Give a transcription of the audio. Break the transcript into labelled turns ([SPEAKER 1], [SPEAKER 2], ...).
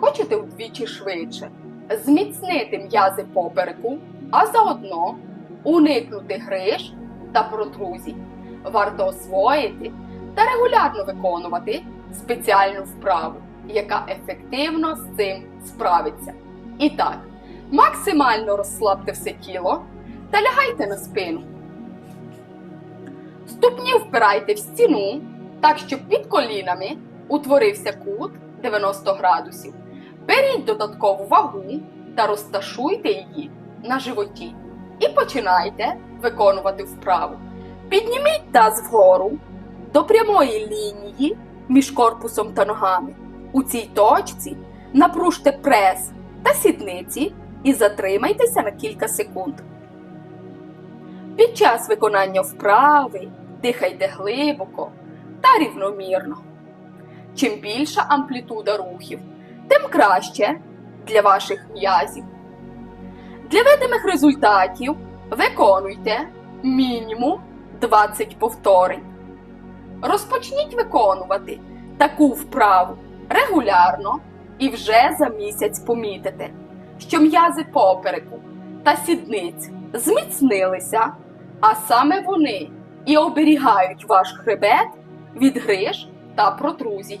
[SPEAKER 1] Хочете вдвічі швидше зміцнити м'язи попереку, а заодно уникнути гриж та протрузій. Варто освоїти та регулярно виконувати спеціальну вправу, яка ефективно з цим справиться. І так, максимально розслабте все тіло та лягайте на спину. Ступні впирайте в стіну, так щоб під колінами утворився кут 90 градусів. Беріть додаткову вагу та розташуйте її на животі. І починайте виконувати вправу. Підніміть таз вгору до прямої лінії між корпусом та ногами. У цій точці напружте прес та сідниці і затримайтеся на кілька секунд. Під час виконання вправи дихайте глибоко та рівномірно. Чим більша амплітуда рухів, тим краще для ваших м'язів. Для видимих результатів виконуйте мінімум 20 повторень. Розпочніть виконувати таку вправу регулярно і вже за місяць помітите, що м'язи попереку та сідниць зміцнилися, а саме вони і оберігають ваш хребет від гриж та протрузій.